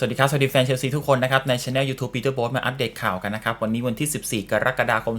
สวัสดีครับ สวัสดีแฟนเชลซีทุกคนนะครับ ในช anel YouTube Peter b o มาอัปเดตข่าวกันนะครับ วันนี้วันที่ 14 กรกฎาคม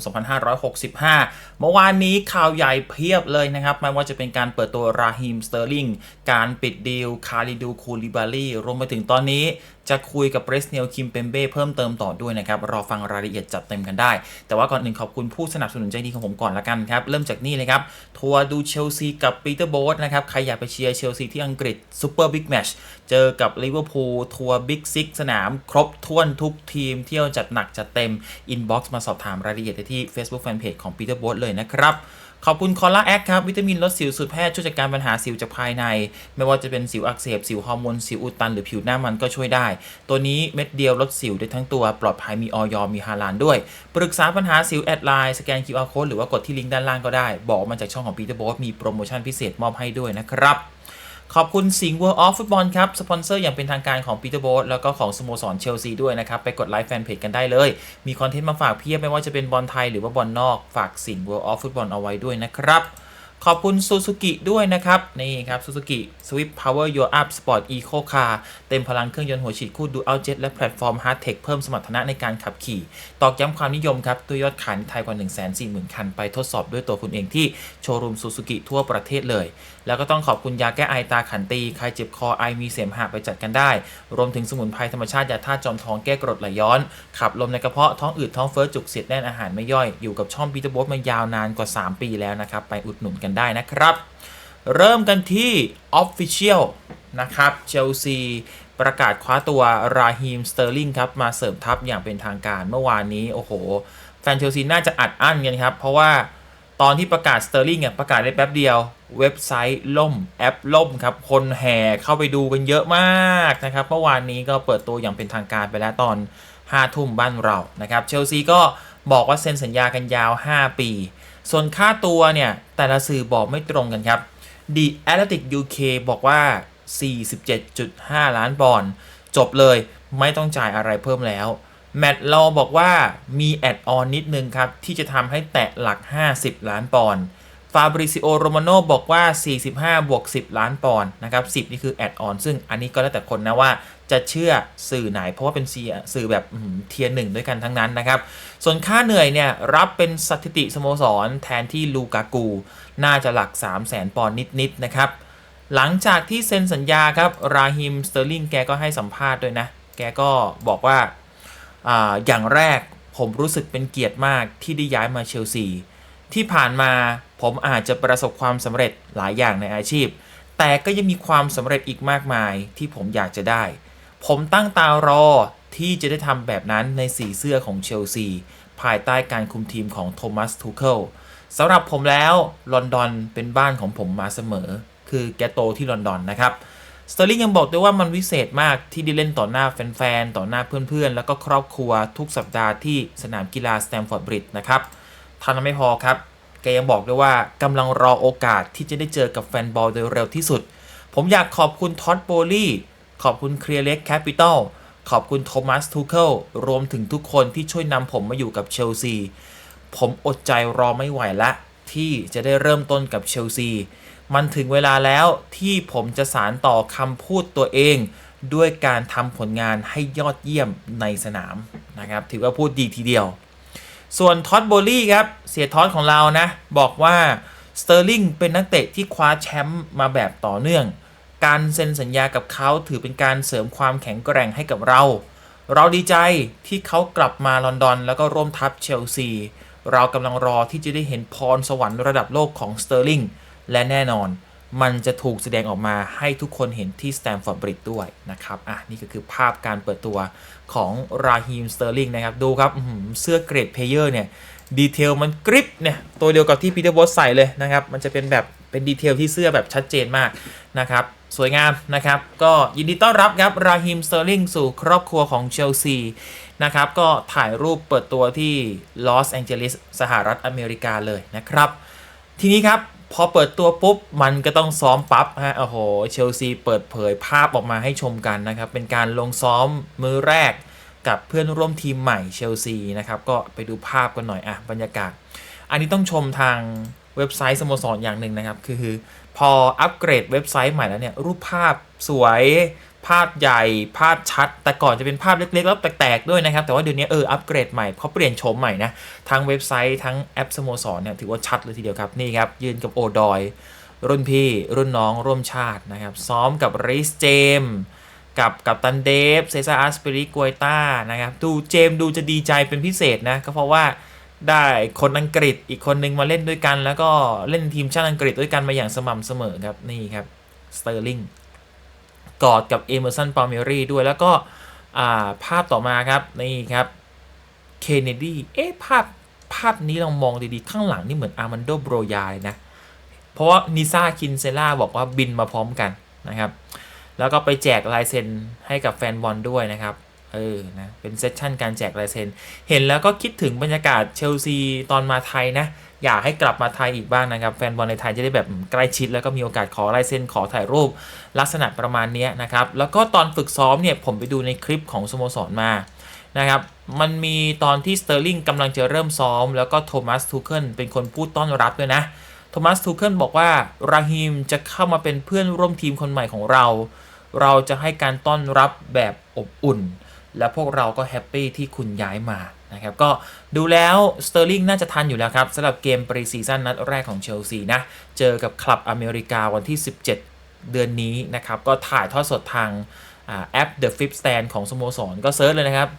2565 เมื่อวานนี้ข่าวใหญ่เพียบเลยนะครับ ไม่ว่าจะเป็นการเปิดตัวราฮิมสเตอร์ลิงการปิดดีลคาริดูคูลิบาลีรวมไปถึงตอนนี้ จะคุยกับเบรสเนลคิมเปมเบ้เพิ่มเติมต่อด้วยนะครับ รอฟังรายละเอียดจัดเต็มกันได้ แต่ว่าก่อนอื่นขอบคุณผู้สนับสนุนใจดีของผมก่อนละกันครับ เริ่มจากนี่เลยครับ ทัวร์ดูเชลซีกับปีเตอร์โบ๊ทนะครับ ใครอยากไปเชียร์เชลซีที่อังกฤษซูเปอร์บิ๊กแมชเจอกับลิเวอร์พูลทัวร์บิ๊กซิกสนาม ครบถ้วนทุกทีมเที่ยวจัดหนักจัดเต็มอินบ็อกซ์มาสอบถามรายละเอียดได้ที่ Facebook Fanpage ของปีเตอร์โบ๊ทเลยนะครับ ขอบคุณคอลลาแอคครับ วิตามินลดสิวสูตรแพทย์ช่วยจัดการปัญหาสิวจากภายใน ไม่ว่าจะเป็นสิวอักเสบ สิวฮอร์โมน สิวอุดตันหรือผิวหน้ามันก็ช่วยได้ ตัวนี้เม็ดเดียวลดสิวได้ทั้งตัวปลอดภัยมีออยมีฮาลานด้วย ปรึกษาปัญหาสิวแอดไลน์สแกน QR code หรือว่ากดที่ลิงก์ด้านล่างก็ได้ บอกมาจากช่องของปีเตอร์โบ๊ทมีโปรโมชั่นพิเศษมอบให้ด้วยนะครับ ขอบคุณสิงห์ World of Football ครับ สปอนเซอร์อย่างเป็นทางการของปีเตอร์โบ๊ทแล้วก็ของสโมสรเชลซีด้วยนะครับ ไปกดไลค์แฟนเพจกันได้เลย มีคอนเทนต์มาฝากเพียบไม่ว่าจะเป็นบอลไทยหรือว่าบอลนอก ฝากสิงห์ World of Football เอาไว้ด้วยนะครับขอบคุณซูซูกิด้วยนะครับ นี่ครับซูซูกิ Swift Power Your Up Sport Eco Car เต็มพลังเครื่องยนต์หัวฉีดคู่ Dual Jet และแพลตฟอร์ม Hard Tech เพิ่มสมรรถนะในการขับขี่ ตอกย้ำความนิยมครับตัวยอดขายในไทยกว่า 140,000 คัน ไปทดสอบด้วยตัวคุณเองที่โชว์รูมซูซูกิทั่วประเทศเลยแล้วก็ต้องขอบคุณยาแก้ไอตาขันตี ใครเจ็บคอไอมีเสมหะไปจัดกันได้ รวมถึงสมุนไพรธรรมชาติยาธาตุจอมทองแก้กรดไหลย้อน ขับลมในกระเพาะท้องอืดท้องเฟ้อจุกเสียดแน่นอาหารไม่ย่อย อยู่กับช่องปีเตอร์บ๊ทมายาวนานกว่า 3 ปีแล้วนะครับ ไปอุดหนุนกันได้นะครับ เริ่มกันที่ Official นะครับเชลซีประกาศคว้าตัวราฮีมสเตอร์ลิงครับมาเสริมทัพอย่างเป็นทางการเมื่อวานนี้โอ้โหแฟนเชลซีน่าจะอัดอั้นกันครับเพราะว่า ตอนที่ประกาศสเตอร์ลิงเนี่ยประกาศได้แป๊บเดียว เว็บไซต์ล่มแอปล่มครับ คนแห่เข้าไปดูกันเยอะมากนะครับเมื่อวานนี้ก็เปิดตัวอย่างเป็นทางการไปแล้วตอน5ทุ่มบ้านเรานะครับเชลซีก็บอกว่าเซ็นสัญญากันยาว 5 ปี ส่วนค่าตัวเนี่ย แต่ละสื่อบอกไม่ตรงกันครับ The Athletic UK บอกว่า 47.5 ล้านปอนด์จบเลยไม่ต้องจ่ายอะไรเพิ่มแล้ว แมตต์ลอบอกว่ามีแอดออนนิดนึงครับ ที่จะทำให้แตะหลัก 50 ล้านปอนด์ฟาบริซิโอโรมาโนบอกว่า 45 บวก 10 ล้านปอนด์นะครับ 10 นี่คือแอดออนซึ่งอันนี้ก็แล้วแต่คนนะว่าจะเชื่อสื่อไหน เพราะว่าเป็นสื่อแบบเทียร์หนึ่งด้วยกันทั้งนั้นนะครับ ส่วนค่าเหนื่อยเนี่ย รับเป็นสถิติสโมสรแทนที่ลูกากู น่าจะหลัก 3 0 0แสนปอนด์นิด ๆ นะครับ หลังจากที่เซ็นสัญญาครับ ราฮิมสเตอร์ลิงแกก็ให้สัมภาษณ์ด้วยนะ แกก็บอกว่า อย่างแรกผมรู้สึกเป็นเกียรติมากที่ได้ย้ายมาเชลซี ที่ผ่านมาผมอาจจะประสบความสำเร็จหลายอย่างในอาชีพ แต่ก็ยังมีความสำเร็จอีกมากมายที่ผมอยากจะได้ ผมตั้งตารอที่จะได้ทำแบบนั้นในสีเสื้อของเชลซี ภายใต้การคุมทีมของโทมัสทูเคิลสำหรับผมแล้วลอนดอนเป็นบ้านของผมมาเสมอ คือแกโตที่ลอนดอนนะครับ สเตอร์ลิงยังบอกด้วยว่ามันวิเศษมากที่ได้เล่นต่อหน้าแฟนๆ ต่อหน้าเพื่อนๆ แล้วก็ครอบครัวทุกสัปดาห์ที่สนามกีฬาสแตมฟอร์ดบริดจ์นะครับท่านั้นไม่พอครับ แกยังบอกด้วยว่ากำลังรอโอกาสที่จะได้เจอกับแฟนบอลโดยเร็วที่สุด ผมอยากขอบคุณท็อดโบลี่ขอบคุณเคลียร์เล็กแคปิตอลขอบคุณโทมัสทูเคิลรวมถึงทุกคนที่ช่วยนำผมมาอยู่กับเชลซี ผมอดใจรอไม่ไหวละที่จะได้เริ่มต้นกับเชลซี มันถึงเวลาแล้วที่ผมจะสารต่อคำพูดตัวเอง ด้วยการทำผลงานให้ยอดเยี่ยมในสนามนะครับ ถือว่าพูดดีทีเดียว ส่วนท็อตโบลี่ครับ เสียท็อตของเรานะ บอกว่าสเตอร์ลิงเป็นนักเตะที่คว้าแชมป์มาแบบต่อเนื่อง การเซ็นสัญญากับเขาถือเป็นการเสริมความแข็งแกร่งให้กับเรา เราดีใจที่เขากลับมาลอนดอน แล้วก็ร่วมทัพเชลซี เรากำลังรอที่จะได้เห็นพรสวรรค์ระดับโลกของสเตอร์ลิง และแน่นอนมันจะถูกแสดงออกมาให้ทุกคนเห็นที่สแตมฟอร์ดบริดด้วยนะครับ อะ นี่ก็คือภาพการเปิดตัวของราฮีมสเตอร์ลิงนะครับ ดูครับเสื้อเกรดเพลเยอร์เนี่ย ดีเทลมันกริปเนี่ย ตัวเดียวกับที่ปีเตอร์บอสใส่เลยนะครับ มันจะเป็นแบบเป็นดีเทลที่เสื้อแบบชัดเจนมากนะครับ สวยงามนะครับ ก็ยินดีต้อนรับครับราฮิมสเตอร์ลิงสู่ครอบครัวของเชลซีนะครับ ก็ถ่ายรูปเปิดตัวที่ลอสแองเจลิสสหรัฐอเมริกาเลยนะครับ ทีนี้ครับ พอเปิดตัวปุ๊บ มันก็ต้องซ้อมปั๊บฮะโอ้โหเชลซีเปิดเผยภาพออกมาให้ชมกันนะครับ เป็นการลงซ้อมมือแรกกับเพื่อนร่วมทีมใหม่เชลซีนะครับ ก็ไปดูภาพกันหน่อยอะบรรยากาศ อันนี้ต้องชมทางเว็บไซต์สโมสรอย่างหนึ่งนะครับ คือพออัปเกรดเว็บไซต์ใหม่แล้วเนี่ย รูปภาพสวย ภาพใหญ่ภาพชัด แต่ก่อนจะเป็นภาพเล็กๆ แล้วแตกๆด้วยนะครับ แต่ว่าเดี๋ยวนี้เอออัปเกรดใหม่เขาเปลี่ยนโฉมใหม่นะ ทั้งเว็บไซต์ทั้งแอปสโมสรเนี่ยถือว่าชัดเลยทีเดียวครับ นี่ครับ ยืนกับโอดอย รุ่นพี่ รุ่นน้องร่วมชาตินะครับ ซ้อมกับริสเจม กับกับตันเดฟเซซาอาสเปริกวยต้านะครับ ดูเจมดูจะดีใจเป็นพิเศษนะก็เพราะว่าได้คนอังกฤษอีกคนนึงมาเล่นด้วยกัน แล้วก็เล่นทีมชาติอังกฤษด้วยกันมาอย่างสม่ำเสมอครับนี่ครับสเตอร์ลิง กอดกับเอเมอร์สันปาเมรีด้วยแล้วก็ภาพต่อมาครับ นี่ครับเคนเนดีเอ๊ะภาพภาพนี้ลองมองดีๆ ข้างหลังนี่เหมือนอาร์มันโดโบรยาเลยนะ เพราะว่านิซาคินเซล่าบอกว่าบินมาพร้อมกันนะครับ แล้วก็ไปแจกลายเซ็นให้กับแฟนบอลด้วยนะครับ เออนะเป็นเซสชั่นการแจกลายเซ็นเห็นแล้วก็คิดถึงบรรยากาศเชลซีตอนมาไทยนะ อยากให้กลับมาไทยอีกบ้างนะครับ แฟนบอลในไทยจะได้แบบใกล้ชิด แล้วก็มีโอกาสขอลายเซ็นขอถ่ายรูปลักษณะประมาณนี้นะครับ แล้วก็ตอนฝึกซ้อมเนี่ยผมไปดูในคลิปของสโมสรมานะครับมันมีตอนที่สเตอร์ลิงกำลังจะเริ่มซ้อม แล้วก็โทมัสทูเคิลเป็นคนพูดต้อนรับด้วยนะโทมัสทูเคิลบอกว่าราฮิมจะเข้ามาเป็นเพื่อนร่วมทีมคนใหม่ของเรา เราจะให้การต้อนรับแบบอบอุ่น และพวกเราก็แฮปปี้ที่คุณย้ายมานะครับก็ดูแล้วสเตอร์ลิงน่าจะทันอยู่แล้วครับสำหรับเกมปรีซีซั่นนัดแรกของเชลซีนะเจอกับคลับอเมริกาวันที่ 17 เดือนนี้นะครับก็ถ่ายทอดสดทางอแอป The Fifth Stand ของสโมสรก็เซิร์ชเลยนะครับ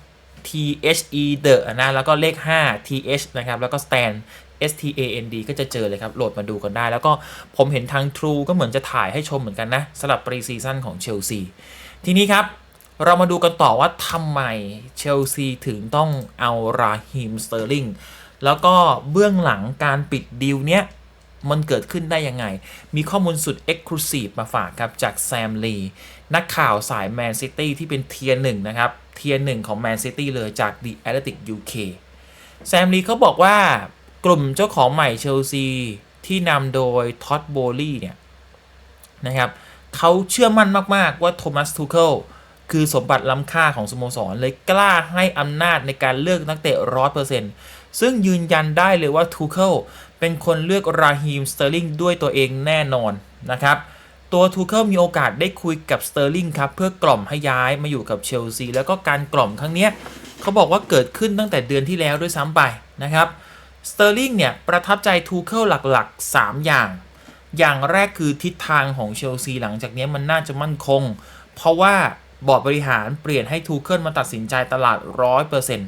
T H E The นะแล้วก็เลข 5 T H นะครับแล้วก็ Stand S T A N D ก็จะเจอเลยครับ โหลดมาดูกันได้ แล้วก็ผมเห็นทาง True ก็เหมือนจะถ่ายให้ชมเหมือนกันนะสำหรับปรีซีซั่นของเชลซีทีนี้ครับ เรามาดูกันต่อว่าทำไมเชลซีถึงต้องเอาราฮิมสเตอร์ลิงแล้วก็เบื้องหลังการปิดดีลเนี้ย มันเกิดขึ้นได้ยังไง มีข้อมูลสุด Exclusive มาฝากครับจากแซมลีนักข่าวสายแมนซิตี้ที่เป็นเทียร์หนึ่งนะครับ เทียร์หนึ่งของแมนซิตี้เลยจาก The Athletic UK แซมลีเขาบอกว่ากลุ่มเจ้าของใหม่เชลซีที่นำโดยท็อดโบลี่เนี่ยนะครับเขาเชื่อมั่นมาก ๆ ว่าโทมัสทูเคิล คือสมบัติล้ำค่าของสโมสร เลยกล้าให้อำนาจในการเลือกนักเตะร้อยเปอร์เซ็นต์ซึ่งยืนยันได้เลยว่าทูเคิลเป็นคนเลือกราฮีมสเตอร์ลิงด้วยตัวเองแน่นอนนะครับตัวทูเคิลมีโอกาสได้คุยกับสเตอร์ลิงครับเพื่อกล่อมให้ย้ายมาอยู่กับเชลซีแล้วก็การกล่อมครั้งนี้เขาบอกว่าเกิดขึ้นตั้งแต่เดือนที่แล้วด้วยซ้ำไปนะครับสเตอร์ลิงเนี่ยประทับใจทูเคิลหลักๆ 3 อย่าง อย่างแรกคือทิศทางของเชลซีหลังจากนี้มันน่าจะมั่นคง เพราะว่า บอร์ดบริหารเปลี่ยนให้ทูเคิลมาตัดสินใจตลาด 100%น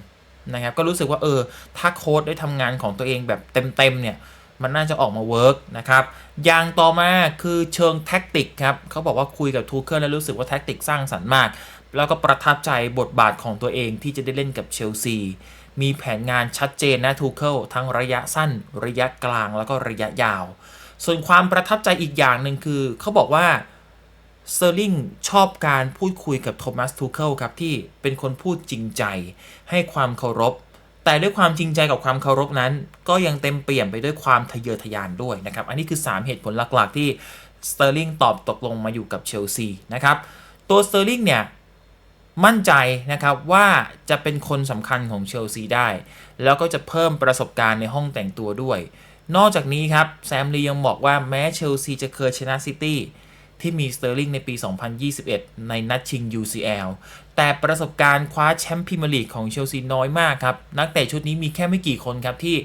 ะครับ ก็รู้สึกว่าเออ ถ้าโค้ดได้ทำงานของตัวเองแบบเต็มๆเนี่ย มันน่าจะออกมาเวิร์กนะครับ อย่างต่อมาคือเชิงแท็กติกครับ เขาบอกว่าคุยกับทูเคิลแล้วรู้สึกว่าแท็กติกสร้างสรรค์มาก แล้วก็ประทับใจบทบาทของตัวเองที่จะได้เล่นกับเชลซี มีแผนงานชัดเจนนะทูเคิลทั้งระยะสั้น ระยะกลางแล้วก็ระยะยาว ส่วนความประทับใจอีกอย่างหนึ่งคือเขาบอกว่า เซอร์ลิงชอบการพูดคุยกับโทมัสทูเคิลครับที่เป็นคนพูดจริงใจ ให้ความเคารพ แต่ด้วยความจริงใจกับความเคารพนั้น ก็ยังเต็มเปี่ยมไปด้วยความทะเยอทะยานด้วยนะครับ อันนี้คือ 3 เหตุผลหลักๆ ที่สเตอร์ลิงตอบตกลงมาอยู่กับเชลซีนะครับ ตัวสเตอร์ลิงเนี่ยมั่นใจนะครับว่าจะเป็นคนสำคัญของเชลซีได้ แล้วก็จะเพิ่มประสบการณ์ในห้องแต่งตัวด้วย นอกจากนี้ครับแซมลียังบอกว่าแม้เชลซีจะเคยชนะซิตี้ ที่มีสเตอร์ลิงในปี 2021 ในนัดชิง UCL แต่ประสบการณ์คว้าแชมป์พรีเมียร์ลีกของเชลซีน้อยมากครับ นักเตะชุดนี้มีแค่ไม่กี่คนครับที่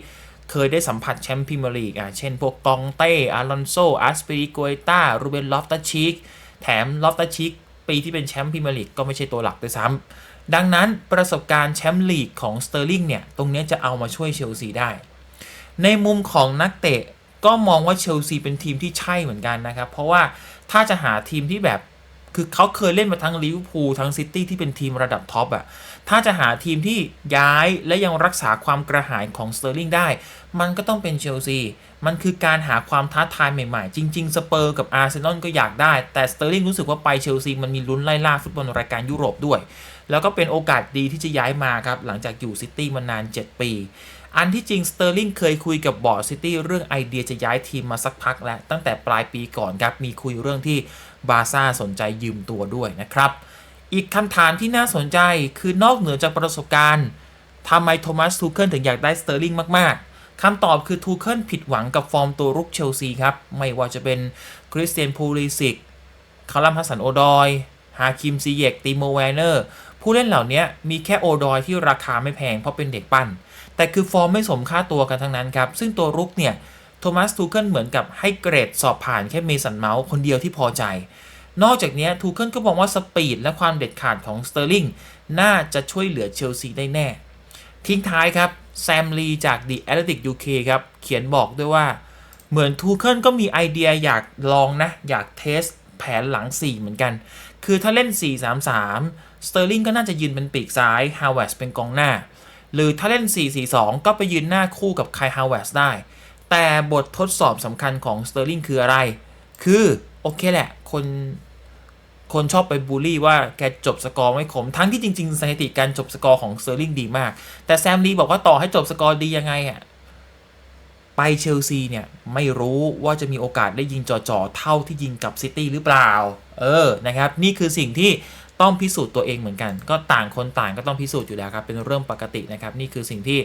เคยได้สัมผัสแชมป์พรีเมียร์ลีกอะเช่นพวกกองเต้ อารอนโซ อาสเปริโกเอต้ารูเบนลอฟตัชชิก แถมลอฟตัชชิกปีที่เป็นแชมป์พรีเมียร์ลีกก็ไม่ใช่ตัวหลักด้วยซ้ำดังนั้นประสบการณ์แชมป์ลีกของสเตอร์ลิงเนี่ย ตรงนี้จะเอามาช่วยเชลซีได้ ในมุมของนักเตะก็มองว่าเชลซีเป็นทีมที่ใช่เหมือนกันนะครับ เพราะว่า ถ้าจะหาทีมที่แบบ คือเขาเคยเล่นมาทั้งลิเวอร์พูลทั้งซิตี้ที่เป็นทีมระดับท็อปอะถ้าจะหาทีมที่ย้ายและยังรักษาความกระหายของสเตอร์ลิงได้ มันก็ต้องเป็นเชลซี มันคือการหาความท้าทายใหม่ๆ จริง ๆ สเปอร์กับอาร์เซนอลก็อยากได้ แต่สเตอร์ลิงรู้สึกว่าไปเชลซีมันมีลุ้นไล่ล่าฟุตบอลรายการยุโรปด้วย แล้วก็เป็นโอกาสดีที่จะย้ายมาครับ หลังจากอยู่ซิตี้มานาน 7 ปี อันที่จริงสเตอร์ลิงเคยคุยกับบอร์ดซิตี้เรื่องไอเดียจะย้ายทีมมาสักพักแล้ว ตั้งแต่ปลายปีก่อนครับ มีคุยเรื่องที่บาซ่าสนใจยืมตัวด้วยนะครับ อีกคำถามที่น่าสนใจคือนอกเหนือจากประสบการณ์ทำไมโทมัสทูเคิลถึงอยากได้สเตอร์ลิงมาก ๆคำตอบคือทูเคิลผิดหวังกับฟอร์มตัวรุกเชลซีครับ ไม่ว่าจะเป็นคริสเตียนพูลิสิกคารัมฮัสสันโอดอย ฮาคิมซีเยกติโมแวนเนอร์ ผู้เล่นเหล่านี้มีแค่โอดอยที่ราคาไม่แพงเพราะเป็นเด็กปั้น แต่คือฟอร์มไม่สมค่าตัวกันทั้งนั้นครับ ซึ่งตัวรุกเนี่ยโทมัสทูเคิลเหมือนกับให้เกรดสอบผ่านแค่เมสันเมาส์คนเดียวที่พอใจ นอกจากนี้ทูเคิลก็บอกว่าสปีดและความเด็ดขาดของสเตอร์ลิงน่าจะช่วยเหลือเชลซีได้แน่ ทิ้งท้ายครับแซมลีจาก The Athletic UK ครับ เขียนบอกด้วยว่า เหมือนทูเคิลก็มีไอเดียอยากลองนะ อยากเทสแผนหลัง 4 เหมือนกัน คือถ้าเล่น 4-3-3สเตอร์ลิงก็น่าจะยืนเป็นปีกซ้ายฮาวเวสเป็นกองหน้า หรือถ้าเล่น 4-4-2 ก็ไปยืนหน้าคู่กับไคฮาวเวสได้ แต่บททดสอบสำคัญของสเตอร์ลิงคืออะไร คือ โอเคแหละ คน คนชอบไปบูลลี่ว่าแกจบสกอร์ไม่ขม ทั้งที่จริงๆสถิติการจบสกอร์ของสเตอร์ลิงดีมาก แต่แซมลีบอกว่าต่อให้จบสกอร์ดียังไงอะไปเชลซีเนี่ย ไม่รู้ว่าจะมีโอกาสได้ยิงจ่อๆเท่าที่ยิงกับซิตี้หรือเปล่า เออ นะครับ นี่คือสิ่งที่ ต้องพิสูจน์ตัวเองเหมือนกัน ก็ต่างคนต่างก็ต้องพิสูจน์อยู่แล้วครับ เป็นเรื่องปกตินะครับ นี่คือสิ่งที่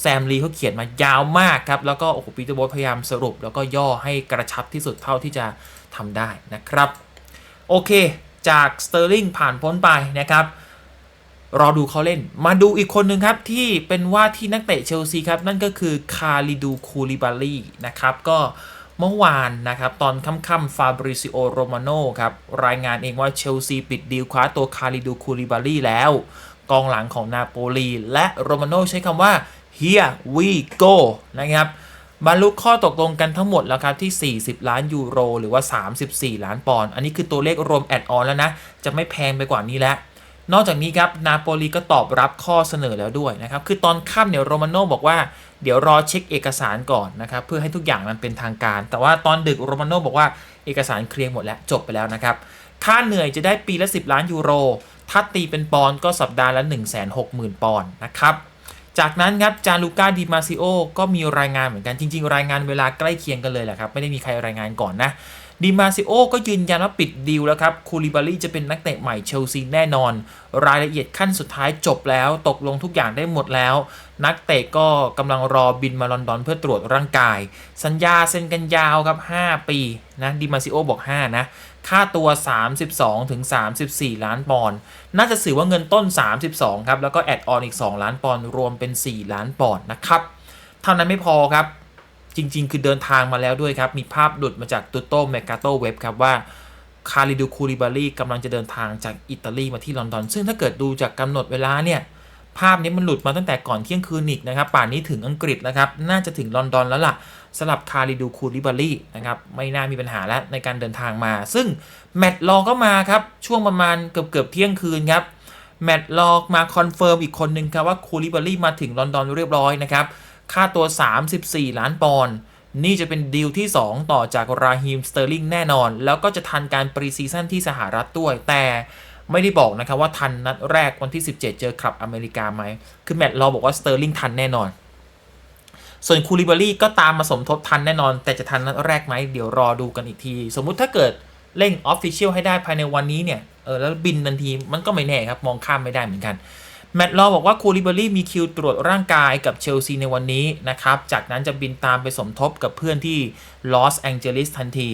แซมลีเขาเขียนมายาวมากครับ แล้วก็โอ้โหปีเตอร์โบทพยายามสรุป แล้วก็ย่อให้กระชับที่สุดเท่าที่จะทำได้นะครับ โอเค จากสเตอร์ลิงผ่านพ้นไปนะครับรอดูเขาเล่น มาดูอีกคนหนึ่งครับ ที่เป็นว่าที่นักเตะเชลซีครับ นั่นก็คือคาริดูคูลิบาลีนะครับ ก็ เมื่อวานนะครับ ตอนค่ำๆฟาบริซิโอโรมาโนครับ รายงานเองว่าเชลซีปิดดีลคว้าตัวคาริดูคูลิบาลีแล้ว กองหลังของนาโปลี และโรมาโนใช้คำว่า here we go นะครับบรรลุข้อตกลงกันทั้งหมดแล้วครับที่ 40 ล้านยูโร หรือว่า 34 ล้านปอนด์อันนี้คือตัวเลขรวมแอดออนแล้วนะ จะไม่แพงไปกว่านี้แล้ว นอกจากนี้ครับนาโปลีก็ตอบรับข้อเสนอแล้วด้วยนะครับ คือตอนค่ำเนี่ยโรมาโน่บอกว่าเดี๋ยวรอเช็คเอกสารก่อนนะครับเพื่อให้ทุกอย่างมันเป็นทางการ แต่ว่าตอนดึกโรมาโน่บอกว่าเอกสารเคลียร์หมดแล้วจบไปแล้วนะครับ ค่าเหนื่อยจะได้ปีละ 10 ล้านยูโร ถ้าตีเป็นปอนด์ก็สัปดาห์ละ 160,000 ปอนด์นะครับ จากนั้นครับจาลูก้าดิมาซิโอก็มีรายงานเหมือนกันจริง ๆ รายงานเวลาใกล้เคียงกันเลยแหละครับ ไม่ได้มีใครรายงานก่อนนะดิมาซิโอก็ยืนยันว่าปิดดีลแล้วครับ คูลิบาลีจะเป็นนักเตะใหม่เชลซีแน่นอน รายละเอียดขั้นสุดท้ายจบแล้ว ตกลงทุกอย่างได้หมดแล้ว นักเตะก็กำลังรอบินมาลอนดอนเพื่อตรวจร่างกาย สัญญาเซ็นกันยาวครับ 5 ปีนะดิมาซิโอบอก 5 นะ ค่าตัว 32ถึง34 ล้านปอนด์น่าจะสื่อว่าเงินต้น 32 ครับ แล้วก็แอดออนอีก 2 ล้านปอนด์รวมเป็น 4 ล้านปอนด์นะครับเท่านั้นไม่พอครับ จริง ๆ คือเดินทางมาแล้วด้วยครับ มีภาพหลุดมาจากตุโต้เมกาโตเว็บครับว่าคาริดูคูริบาลีกำลังจะเดินทางจากอิตาลีมาที่ลอนดอน ซึ่งถ้าเกิดดูจากกำหนดเวลาเนี่ยภาพนี้มันหลุดมาตั้งแต่ก่อนเที่ยงคืนอีกนะครับ ป่านนี้ถึงอังกฤษแล้วครับ น่าจะถึงลอนดอนแล้วล่ะ สำหรับคาริดูคูริบาลีนะครับไม่น่ามีปัญหาแล้วในการเดินทางมา ซึ่งแมตต์รอก็มาครับ ช่วงประมาณเกือบเกือบเที่ยงคืนครับ แมตต์รอมาคอนเฟิร์มอีกคนหนึ่งครับว่าคูริบาลีมาถึงลอนดอนเรียบร้อยนะครับ ค่าตัว 34 ล้านปอนด์นี่จะเป็นดีลที่ 2 ต่อจากราฮิมสเตอร์ลิงแน่นอน แล้วก็จะทันการปรีซีซั่นที่สหรัฐด้วย แต่ไม่ได้บอกนะครับว่าทันนัดแรกวันที่ 17 เจอคลับอเมริกาไหม คือแมตต์รอบอกว่าสเตอร์ลิงทันแน่นอน ส่วนคูลิบารีก็ตามมาสมทบทันแน่นอน แต่จะทันนัดแรกไหมเดี๋ยวรอดูกันอีกที สมมุติถ้าเกิดเร่งออฟฟิเชียลให้ได้ภายในวันนี้เนี่ยเออแล้วบินทันทีมันก็ไม่แน่ครับ มองข้ามไม่ได้เหมือนกัน แมตต์ลอบอกว่าคูลิเบารีมีคิวตรวจร่างกายกับเชลซีในวันนี้นะครับ จากนั้นจะบินตามไปสมทบกับเพื่อนที่ลอสแองเจลิสทันที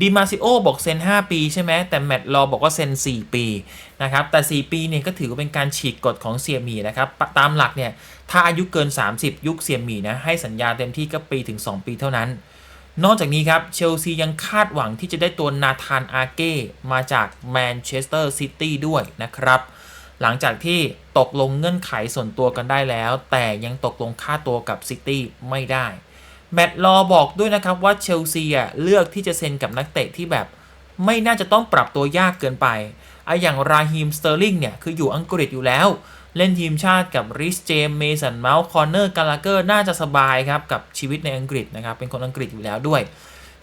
ดิมาซิโอบอกเซ็น 5 ปีใช่ไหมแต่แมตต์ลอบอกว่าเซ็น 4 ปีนะครับแต่ 4 ปีเนี่ยก็ถือว่าเป็นการฉีกกฎของเซียมีนะครับ ตามหลักเนี่ย ถ้าอายุเกิน 30 ยุคเซียมีนะให้สัญญาเต็มที่ก็ปีถึง 2 ปีเท่านั้น นอกจากนี้ครับ เชลซียังคาดหวังที่จะได้ตัวนาธานอาเก้มาจากแมนเชสเตอร์ซิตี้ด้วยนะครับ หลังจากที่ ตกลงเงื่อนไขส่วนตัวกันได้แล้ว แต่ยังตกลงค่าตัวกับซิตี้ไม่ได้ แมตต์ลอบอกด้วยนะครับว่าเชลซีอะเลือกที่จะเซ็นกับนักเตะที่แบบ ไม่น่าจะต้องปรับตัวยากเกินไปไออย่างราฮิมสเตอร์ลิงเนี่ย คืออยู่อังกฤษอยู่แล้ว เล่นทีมชาติกับริสเจมเมสันเมาส์คอนเนอร์กาลาเกอร์น่าจะสบายครับ กับชีวิตในอังกฤษนะครับ เป็นคนอังกฤษอยู่แล้วด้วย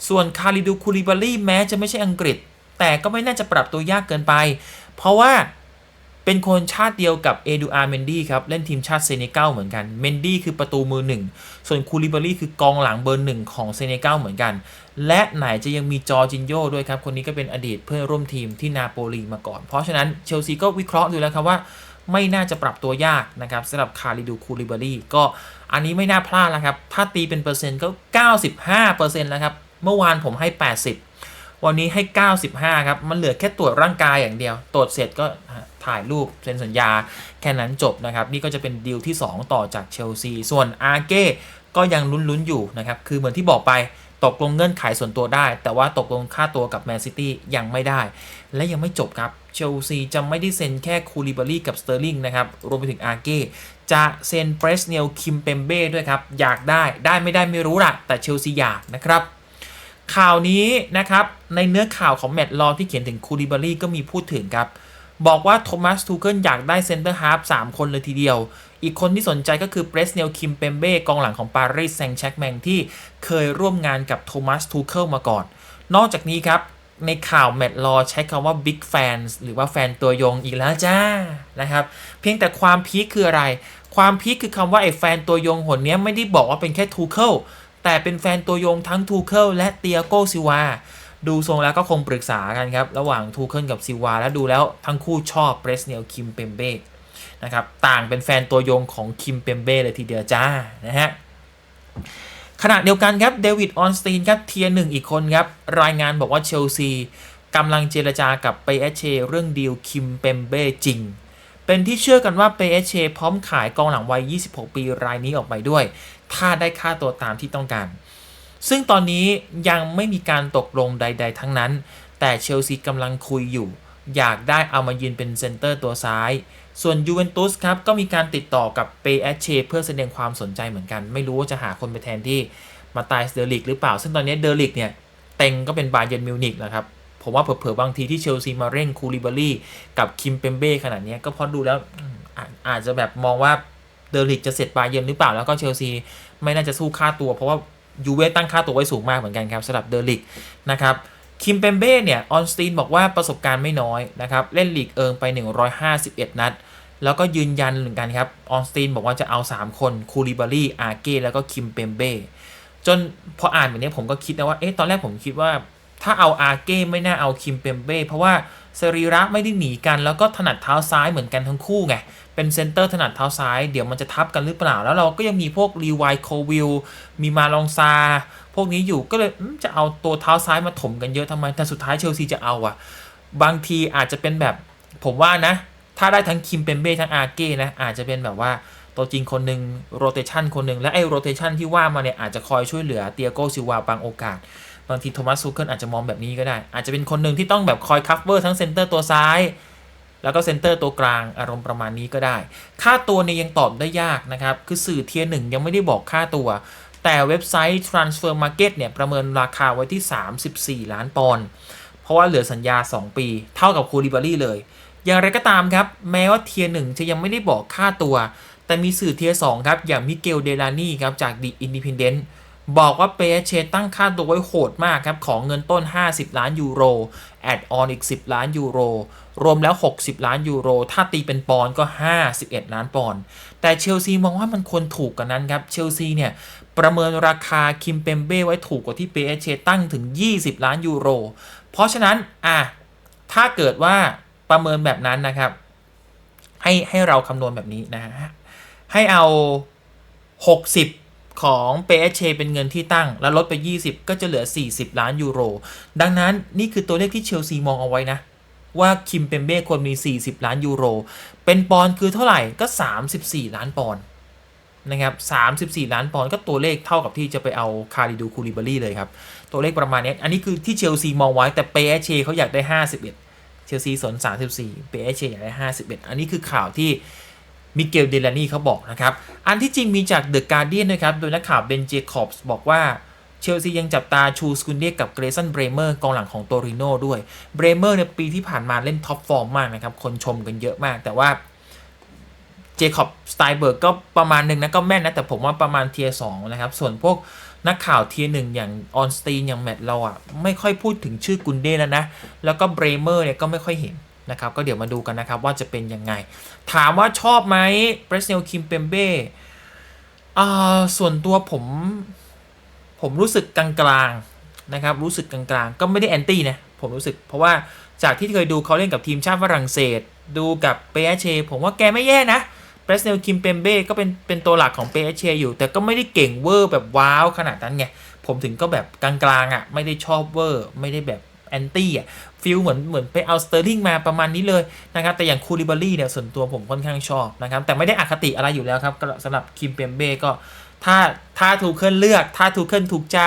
ส่วนคาริดูคูลิบาลีแม้จะไม่ใช่อังกฤษ แต่ก็ไม่น่าจะปรับตัวยากเกินไป เพราะว่า เป็นคนชาติเดียวกับเอดูอาร์เมนดี้ครับ เล่นทีมชาติเซเนกัลเหมือนกันเมนดี้คือประตูมือหนึ่งส่วนคูลิบาลีคือกองหลังเบอร์หนึ่งของเซเนกัลเหมือนกัน และไหนจะยังมีจอจินโญ่ด้วยครับ คนนี้ก็เป็นอดีตเพื่อนร่วมทีมที่นาโปลีมาก่อน เพราะฉะนั้นเชลซีก็วิเคราะห์ดูแล้วครับว่าไม่น่าจะปรับตัวยากนะครับสำหรับคาริดูคูลิบาลีก็อันนี้ไม่น่าพลาดแล้วครับ ถ้าตีเป็นเปอร์เซ็นต์ก็ 95%แล้วครับ เมื่อวานผมให้ 80 วันนี้ให้ 95 ครับ มันเหลือแค่ตรวจร่างกายอย่างเดียว ตรวจเสร็จก็ ถ่ายรูปเซ็นสัญญาแค่นั้นจบนะครับ นี่ก็จะเป็นดีลที่ 2 ต่อจากเชลซี ส่วนอาเก้ก็ยังลุ้นๆอยู่นะครับ คือเหมือนที่บอกไปตกลงเงื่อนไขส่วนตัวได้ แต่ว่าตกลงค่าตัวกับแมนซิตี้ยังไม่ได้ และยังไม่จบครับเชลซีจะไม่ได้เซ็นแค่คูลิบารีกับสเตอร์ลิงนะครับ รวมไปถึงอาเก้จะเซ็นเปรสเนลคิมเปมเบ้ด้วยครับ อยากได้ได้ไม่ได้ไม่รู้ละแต่เชลซีอยากนะครับข่าวนี้นะครับในเนื้อข่าวของแมตต์ลอที่เขียนถึงคูลิบารีก็มีพูดถึงครับ บอกว่าโทมัสทูเกิลอยากได้เซนเตอร์ฮาร์ฟ3คนเลยทีเดียว อีกคนที่สนใจก็คือเบรสเนลคิมเปมเบ้กองหลังของปารีสแซงต์แชร์กแมงที่เคยร่วมงานกับโทมัสทูเคิลมาก่อน นอกจากนี้ครับในข่าวแมตต์ลอใช้คำว่า Big Fans หรือว่าแฟนตัวยงอีกแล้วจ้านะครับ เพียงแต่ความพีคคืออะไร ความพีคคือคำว่าไอ้แฟนตัวยงหนนี้ไม่ได้บอกว่าเป็นแค่ทูเคิลแต่เป็นแฟนตัวยงทั้งทูเคิลและเตียโกซิวา ดูทรงแล้วก็คงปรึกษากันครับ ระหว่างทูเคิลกับซิวา แล้วดูแล้วทั้งคู่ชอบเบรสเนลคิมเปมเบ้นะครับต่างเป็นแฟนตัวยงของคิมเปมเบ้เลยทีเดียวจ้านะฮะขณะเดียวกันครับเดวิดออนสตีนครับเทียร์หนึ่งอีกคนครับ รายงานบอกว่าเชลซีกำลังเจรจากับเปเอเชเรื่องดีลคิมเปมเบ้จริง เป็นที่เชื่อกันว่าเปเอเชพร้อมขายกองหลังวัย 26 ปีรายนี้ออกไปด้วย ถ้าได้ค่าตัวตามที่ต้องการ ซึ่งตอนนี้ยังไม่มีการตกลงใด ๆ ทั้งนั้น แต่เชลซีกำลังคุยอยู่ อยากได้เอามายืนเป็นเซนเตอร์ตัวซ้าย ส่วนยูเวนตุสครับ ก็มีการติดต่อกับเปเอเชเพื่อแสดงความสนใจเหมือนกัน ไม่รู้ว่าจะหาคนไปแทนที่มาตายเดอริกหรือเปล่า ซึ่งตอนนี้เดอริกเนี่ยเต็งก็เป็นบาเยนมิวนิกนะครับผมว่าเผลอๆบางทีที่เชลซีมาเร่งคูลิบารี่กับคิมเปมเบ้ขนาดนี้ก็เพราะดูแล้วอืมอาอาจจะแบบมองว่าเดอริกจะเสร็จบาเยนหรือเปล่าแล้วก็เชลซีไม่น่าจะสู้ค่าตัว เพราะว่า ยูเว่ตั้งค่าตัวไว้สูงมากเหมือนกันครับสำหรับเดอริกนะครับคิมเปมเบ้เนี่ยออนสตีนบอกว่าประสบการณ์ไม่น้อยนะครับเล่นลีกเอิงไป 151 นัด แล้วก็ยืนยันเหมือนกันครับออนสตีนบอกว่าจะเอา 3 คนคูลิบารีอาเก้แล้วก็คิมเปมเบ้จนพออ่านแบบนี้ผมก็คิดนะว่าเอ๊ะตอนแรกผมคิดว่า ถ้าเอาอาเก้ไม่น่าเอาคิมเปมเบ้เพราะว่า สรีระไม่ได้หนีกัน แล้วก็ถนัดเท้าซ้ายเหมือนกันทั้งคู่ไง เป็นเซนเตอร์ถนัดเท้าซ้าย เดี๋ยวมันจะทับกันหรือเปล่า แล้วเราก็ยังมีพวกรีไวโควิล มีมาลองซา พวกนี้อยู่ ก็เลยจะเอาตัวเท้าซ้ายมาถมกันเยอะทำไม แต่สุดท้ายเชลซีจะเอาอะบางทีอาจจะเป็นแบบ ผมว่านะ ถ้าได้ทั้งคิมเปมเบ้ทั้งอาเก้นะ อาจจะเป็นแบบว่าตัวจริงคนหนึ่งโรเตชันคนหนึ่งและไอ้โรเตชันที่ว่ามาเนี่ยอาจจะคอยช่วยเหลือเตียโกซิวาบางโอกาส บางทีโทมัสซูเคิลอาจจะมองแบบนี้ก็ได้ อาจจะเป็นคนหนึ่งที่ต้องแบบคอยคัฟเวอร์ทั้งเซนเตอร์ตัวซ้าย แล้วก็เซนเตอร์ตัวกลางอารมณ์ประมาณนี้ก็ได้ ค่าตัวเนี่ยยังตอบได้ยากนะครับ คือสื่อเทียร์หนึ่งยังไม่ได้บอกค่าตัว แต่เว็บไซต์ Transfer Market เนี่ยประเมินราคาไว้ที่ 34 ล้านปอนด์เพราะว่าเหลือสัญญา 2 ปี เท่ากับคูลิบารีเลย อย่างไรก็ตามครับ แม้ว่าเทียร์หนึ่งจะยังไม่ได้บอกค่าตัว แต่มีสื่อเทียร์สองครับอย่างมิเกลเดลานี่ครับจากดีอินดิพ n เดนต์ บอกว่าเปเชตั้งค่าตัวไว้โหดมากครับ ของเงินต้น 50 ล้านยูโร แอดออนอีก 10 ล้านยูโร รวมแล้ว 60 ล้านยูโร ถ้าตีเป็นปอนด์ก็ 51 ล้านปอนด์แต่เชลซีมองว่ามันควรถูกกว่านั้นครับ เชลซีเนี่ย ประเมินราคาคิมเปมเบ้ไว้ถูกกว่าที่เปเชตั้งถึง 20 ล้านยูโร เพราะฉะนั้น อะ ถ้าเกิดว่าประเมินแบบนั้นนะครับ ให้ให้เราคำนวณแบบนี้นะฮะ ให้เอา 60 ของ PSG เป็นเงินที่ตั้ง แล้วลดไป 20 ก็จะเหลือ 40 ล้านยูโร ดังนั้นนี่คือตัวเลขที่เชลซีมองเอาไว้นะ ว่าคิมเปมเบ้ควรมี 40 ล้านยูโร เป็นปอนคือเท่าไหร่ก็ 34 ล้านปอนนะครับ34 ล้านปอนก็ตัวเลขเท่ากับที่จะไปเอาคาริดูคูลิบารีเลยครับ ตัวเลขประมาณนี้อันนี้คือที่เชลซีมองไว้แต่ PSG เขาอยากได้ 51 เชลซีสน 34 PSG อยากได้ 51 อันนี้คือข่าวที่ มิเกลเดลานี่เขาบอกนะครับ อันที่จริงมีจากเดอะการ์เดียนด้วยครับ โดยนักข่าวเบนเจคอบส์บอกว่าเชลซียังจับตาชูสกุนเดียกับเกรซันเบรเมอร์กองหลังของโตริโน่ด้วย เบรเมอร์ในปีที่ผ่านมาเล่นท็อปฟอร์มมากนะครับ คนชมกันเยอะมาก แต่ว่าเจคอบสไตเบิร์กก็ประมาณหนึ่งนะก็แม่นนะ แต่ผมว่าประมาณเทียร์สองนะครับ ส่วนพวกนักข่าวเทียร์หนึ่งอย่างออนสตีนอย่างแมตต์เราอะไม่ค่อยพูดถึงชื่อกุนเดแล้วนะ แล้วก็เบรเมอร์เนี่ยก็ไม่ค่อยเห็น นะครับก็เดี๋ยวมาดูกันนะครับว่าจะเป็นยังไง ถามว่าชอบไหมเบรสเนลคิมเปมเบ้ส่วนตัวผม ผมรู้สึกกลางๆนะครับรู้สึกกลางๆ ก็ไม่ได้แอนตี้นะผมรู้สึก เพราะว่าจากที่เคยดูเขาเล่นกับทีมชาติฝรั่งเศส ดูกับเปเช ผมว่าแกไม่แย่นะเบรสเนลคิมเปมเบ้ก็เป็นเป็นตัวหลักของเปเชอยู่ แต่ก็ไม่ได้เก่งเวอร์แบบว้าวขนาดนั้นไงผมถึงก็แบบกลางๆอะไม่ได้ชอบเวอร์ไม่ได้แบบ แอนตี้อะฟิลเหมือนเหมือนไปเอาสเตอร์ลิงมาประมาณนี้เลยนะครับแต่อย่างคูลิบารี่เนี่ยส่วนตัวผมค่อนข้างชอบนะครับแต่ไม่ได้อคติอะไรอยู่แล้วครับสำหรับคิมเปมเบ้ก็ถ้าถ้าถูกเคลื่อนเลือก ถ้าถูกเคลื่อนถูกใจ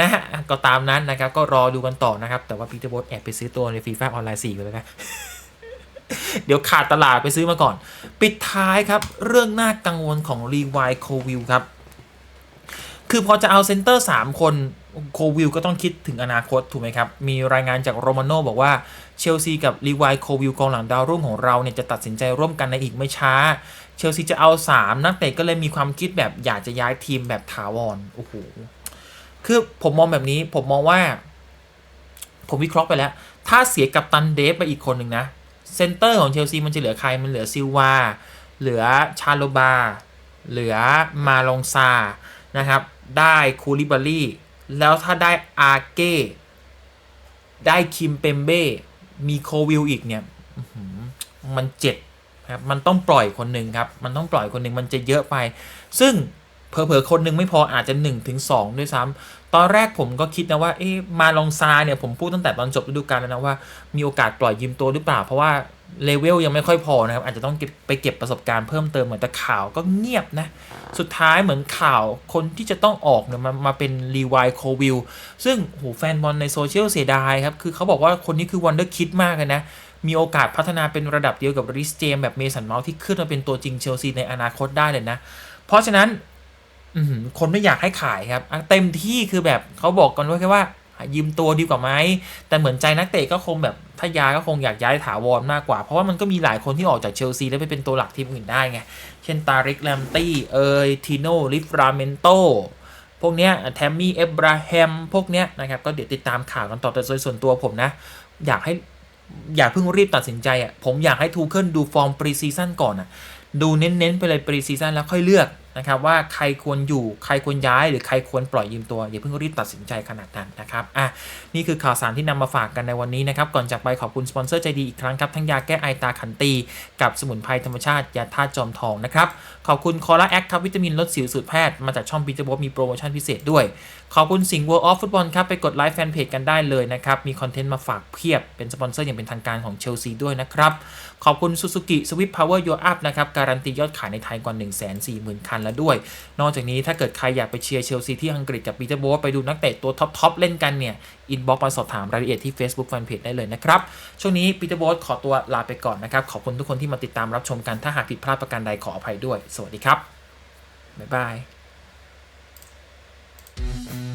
นะฮะก็ตามนั้นนะครับ ก็รอดูกันต่อนะครับ แต่ว่าปีเตอร์โบสแอบไปซื้อตัวในฟีฟ่าออนไลน์4กันเลยนะ เดี๋ยวขาดตลาดไปซื้อมาก่อน ปิดท้ายครับ เรื่องน่ากังวลของรีวายโควิลครับ คือพอจะเอาเซนเตอร์ 3 คนโควิลก็ต้องคิดถึงอนาคตถูกไหมครับ มีรายงานจากโรมาโน่บอกว่าเชลซีกับรีวายโควิลกองหลังดาวรุ่งของเราเนี่ยจะตัดสินใจร่วมกันในอีกไม่ช้า เชลซีจะเอา 3 นักเตะก็เลยมีความคิดแบบอยากจะย้ายทีมแบบถาวรโอ้โหคือผมมองแบบนี้ผมมองว่า ผมวิเคราะห์ไปแล้ว ถ้าเสียกับตันเดฟไปอีกคนหนึ่งนะเซนเตอร์ของเชลซีมันจะเหลือใครมันเหลือซิลวาเหลือชาโลบา เหลือมาลองซานะครับ ได้คูลิบารี่ แล้วถ้าได้อาเก้ ได้คิมเปมเบ้ มีโควิลอีกเนี่ยมันเจ็ดครับมันต้องปล่อยคนหนึ่งครับ มันต้องปล่อยคนหนึ่งมันจะเยอะไป ซึ่งเผลอๆคนหนึ่งไม่พออาจจะ1ถึง2ด้วยซ้ำตอนแรกผมก็คิดนะว่าเอ๊ะมาลองซาเนี่ยผมพูดตั้งแต่ตอนจบฤดูกาลแล้วนะว่า มีโอกาสปล่อยยืมตัวหรือเปล่า เพราะว่า เลเวลยังไม่ค่อยพอนะครับ อาจจะต้องเก็บไปเก็บประสบการณ์เพิ่มเติมเหมือนแต่ข่าวก็เงียบนะ สุดท้ายเหมือนข่าวคนที่จะต้องออกเนี่ยมามาเป็นรีวายโควิลซึ่งโหแฟนบอลในโซเชียลเสียดายครับ คือเขาบอกว่าคนนี้คือวันเดอร์คิดมากเลยนะ มีโอกาสพัฒนาเป็นระดับเดียวกับริสเจมแบบเมสันเมาส์ที่ขึ้นมาเป็นตัวจริงเชลซีในอนาคตได้เลยนะ เพราะฉะนั้นอือหือคนไม่อยากให้ขายครับอะเต็มที่คือแบบเขาบอกกันไว้แค่ว่า ยืมตัวดีกว่าไหมแต่เหมือนใจนักเตะก็คงแบบถ้าย้ายก็คงอยากย้ายถาวรมากกว่า เพราะว่ามันก็มีหลายคนที่ออกจากเชลซีแล้วไปเป็นตัวหลักทีมอื่นได้ไง เช่นตาริกแลมตี้เอยทีโนลิฟราเมนโตพวกเนี้ยแทมมี่เอบราแฮมพวกเนี้ยนะครับก็เดี๋ยวติดตามข่าวกันต่อแต่โดยส่วนตัวผมนะ อยากให้อย่าเพิ่งรีบตัดสินใจอะผมอยากให้ทูเคิลดูฟอร์มปรีซีซั่นก่อนอะดูเน้นๆไปเลยปรีซีซั่นแล้วค่อยเลือก นะครับว่าใครควรอยู่ใครควรย้าย หรือใครควรปล่อยยืมตัวอย่าเพิ่งรีบตัดสินใจขนาดนั้นนะครับอะนี่คือข่าวสารที่นำมาฝากกันในวันนี้นะครับก่อนจากไปขอบคุณสปอนเซอร์ใจดีอีกครั้งครับทั้งยาแก้ไอตาขันตี กับสมุนไพรธรรมชาติยาธาตุจอมทองนะครับขอบคุณคอร่าแอคครับวิตามินลดสิวสูตรแพทย์มาจากช่องปีเตอร์บมีโปรโมชั่นพิเศษด้วย ขอบคุณสิงห์ World of Football ครับ ไปกดไลค์แฟนเพจกันได้เลยนะครับ มีคอนเทนต์มาฝากเพียบ เป็นสปอนเซอร์อย่างเป็นทางการของเชลซีด้วยนะครับ ขอบคุณ Suzuki Swift Power Your Up นะครับ การันตียอดขายในไทยกว่า 140,000 คันแล้วด้วย นอกจากนี้ถ้าเกิดใครอยากไปเชียร์เชลซีที่อังกฤษกับปีเตอร์โบไปดูนักเตะตัวท็อปๆเล่นกันเนี่ยอินบ็อกซ์มาสอบถามรายละเอียดที่ Facebook Fanpage ได้เลยนะครับ ช่วงนี้ปีเตอร์โบขอตัวลาไปก่อนนะครับขอบคุณทุกคนที่มาติดตามรับชมกันถ้าหากผิดพลาดประการใดขออภัยด้วย สวัสดีครับบ๊ายบาย Mm-hmm.